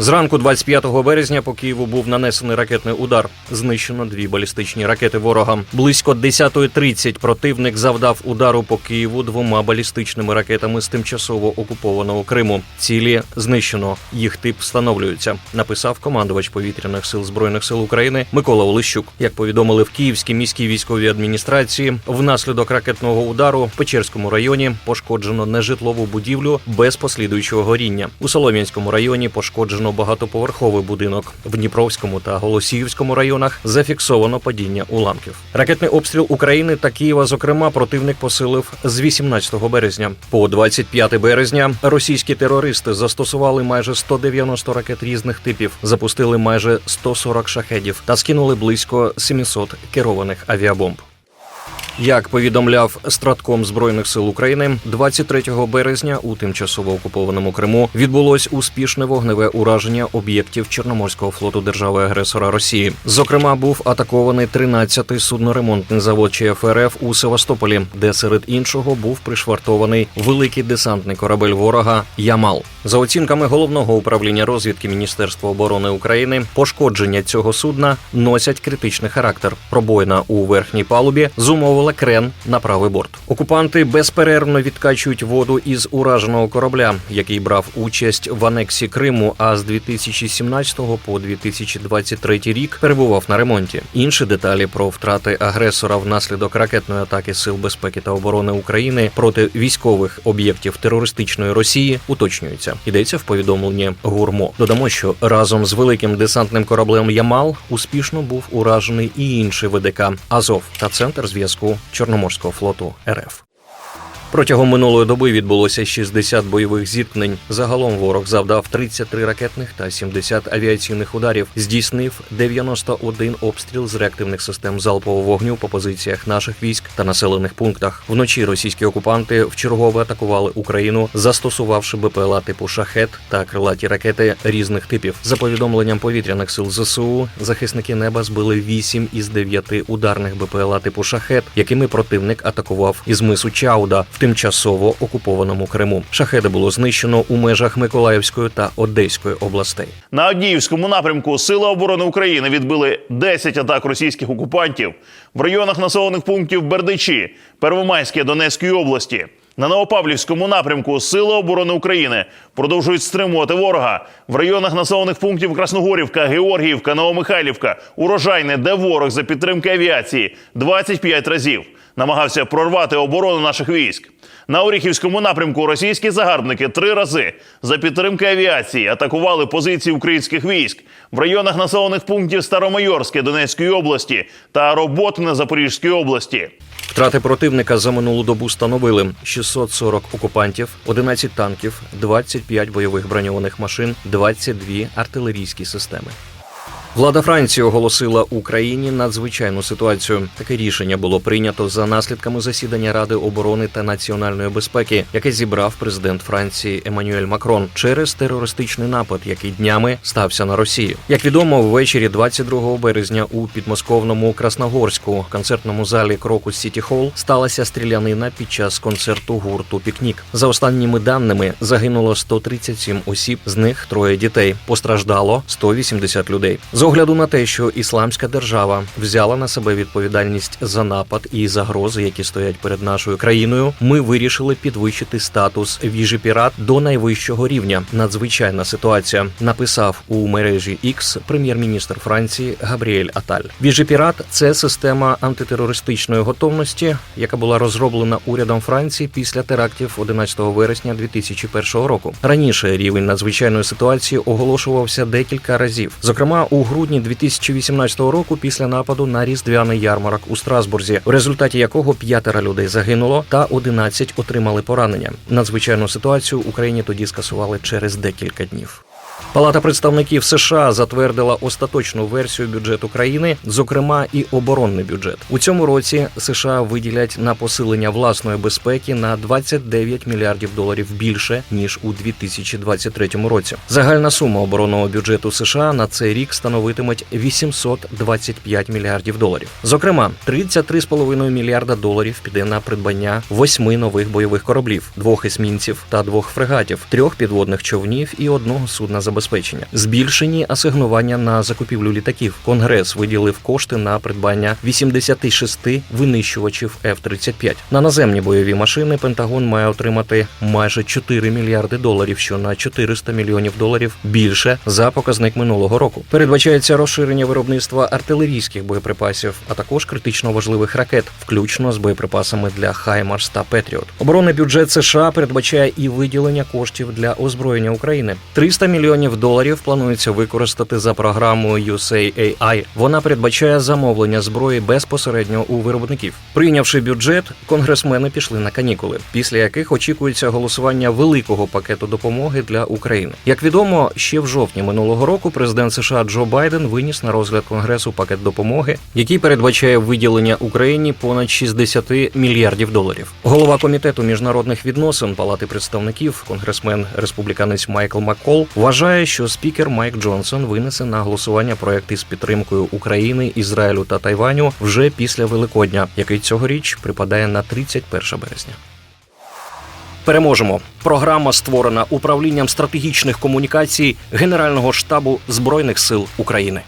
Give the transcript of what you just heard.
Зранку 25 березня по Києву був нанесений ракетний удар. Знищено дві балістичні ракети ворога. Близько 10.30 противник завдав удару по Києву двома балістичними ракетами з тимчасово окупованого Криму. Цілі знищено. Їх тип встановлюється. Написав командувач повітряних сил збройних сил України Микола Олещук. Як повідомили в Київській міській військовій адміністрації, внаслідок ракетного удару в Печерському районі пошкоджено нежитлову будівлю без послідуючого горіння. У Солом'янському районі пошкоджено багатоповерховий будинок. В Дніпровському та Голосіївському районах зафіксовано падіння уламків. Ракетний обстріл України та Києва, зокрема, противник посилив з 18 березня. По 25 березня російські терористи застосували майже 190 ракет різних типів, запустили майже 140 шахедів та скинули близько 700 керованих авіабомб. Як повідомляв Стратком збройних сил України, 23 березня у тимчасово окупованому Криму відбулось успішне вогневе ураження об'єктів Чорноморського флоту держави-агресора Росії. Зокрема, був атакований 13-й судноремонтний завод ЧФРФ у Севастополі, де серед іншого був пришвартований великий десантний корабель ворога Ямал. За оцінками головного управління розвідки Міністерства оборони України, пошкодження цього судна носять критичний характер. Пробоїна у верхній палубі зумовила крен на правий борт. Окупанти безперервно відкачують воду із ураженого корабля, який брав участь в анексі Криму, а з 2017 по 2023 рік перебував на ремонті. Інші деталі про втрати агресора внаслідок ракетної атаки Сил безпеки та оборони України проти військових об'єктів терористичної Росії уточнюються. Йдеться в повідомленні гурмо. Додамо, що разом з великим десантним кораблем Ямал успішно був уражений і інший ВДК Азов та центр зв'язку Чорноморського флоту РФ. Протягом минулої доби відбулося 60 бойових зіткнень. Загалом ворог завдав 33 ракетних та 70 авіаційних ударів. Здійснив 91 обстріл з реактивних систем залпового вогню по позиціях наших військ та населених пунктах. Вночі російські окупанти вчергове атакували Україну, застосувавши БПЛА типу шахет та крилаті ракети різних типів. За повідомленням повітряних сил ЗСУ, захисники неба збили 8 із 9 ударних БПЛА типу шахет, якими противник атакував із мису Чауда тимчасово окупованому Криму. Шахеди було знищено у межах Миколаївської та Одеської областей. На Авдіївському напрямку Сили оборони України відбили 10 атак російських окупантів в районах населених пунктів Бердичі, Первомайське Донецької області. На Новопавлівському напрямку Сили оборони України продовжують стримувати ворога. В районах населених пунктів Красногорівка, Георгіївка, Новомихайлівка, Урожайне, де ворог за підтримки авіації 25 разів. Намагався прорвати оборону наших військ. На Оріхівському напрямку російські загарбники три рази за підтримки авіації атакували позиції українських військ в районах населених пунктів Старомайорське Донецької області та Роботине Запорізької області. Втрати противника за минулу добу становили 640 окупантів, 11 танків, 25 бойових броньованих машин, 22 артилерійські системи. Влада Франції оголосила Україні надзвичайну ситуацію. Таке рішення було прийнято за наслідками засідання Ради оборони та національної безпеки, яке зібрав президент Франції Еммануель Макрон через терористичний напад, який днями стався на Росію. Як відомо, ввечері 22 березня у підмосковному Красногорську концертному залі Крокус Сіті Холл сталася стрілянина під час концерту гурту Пікнік. За останніми даними загинуло 137 осіб, з них троє дітей. Постраждало 180 людей. З огляду на те, що ісламська держава взяла на себе відповідальність за напад і загрози, які стоять перед нашою країною, ми вирішили підвищити статус віжі пірат до найвищого рівня. Надзвичайна ситуація написав у мережі X прем'єр-міністр Франції Габріель Аталь. Віжі пірат це система антитерористичної готовності, яка була розроблена урядом Франції після терактів 11 вересня 2001 року. Раніше рівень надзвичайної ситуації оголошувався декілька разів, зокрема у грудні 2018 року після нападу на різдвяний ярмарок у Страсбурзі, в результаті якого п'ятеро людей загинуло та 11 отримали поранення. Надзвичайну ситуацію Україні тоді скасували через декілька днів. Палата представників США затвердила остаточну версію бюджету країни, зокрема і оборонний бюджет. У цьому році США виділять на посилення власної безпеки на 29 мільярдів доларів більше ніж у 2023 році. Загальна сума оборонного бюджету США на цей рік становитиме 825 мільярдів доларів. Зокрема, 33,5 мільярда доларів піде на придбання восьми нових бойових кораблів, двох есмінців та двох фрегатів, трьох підводних човнів і одного судна забезпечення. Збільшені асигнування на закупівлю літаків. Конгрес виділив кошти на придбання 86 винищувачів F-35. На наземні бойові машини Пентагон має отримати майже 4 мільярди доларів, що на 400 мільйонів доларів більше за показник минулого року. Передбачається розширення виробництва артилерійських боєприпасів, а також критично важливих ракет, включно з боєприпасами для Хаймарс та Петріот. Оборонний бюджет США передбачає і виділення коштів для озброєння України. 300 мільйонів доларів планується використати за програмою USAAI. Вона передбачає замовлення зброї безпосередньо у виробників. Прийнявши бюджет, конгресмени пішли на канікули, після яких очікується голосування великого пакету допомоги для України. Як відомо, ще в жовтні минулого року президент США Джо Байден виніс на розгляд конгресу пакет допомоги, який передбачає виділення Україні понад 60 мільярдів доларів. Голова комітету міжнародних відносин Палати представників, конгресмен республіканець Майкл Маккол, вважає, що спікер Майк Джонсон винесе на голосування проекти з підтримкою України, Ізраїлю та Тайваню вже після Великодня, який цьогоріч припадає на 31 березня. Переможемо. Програма створена управлінням стратегічних комунікацій Генерального штабу Збройних сил України.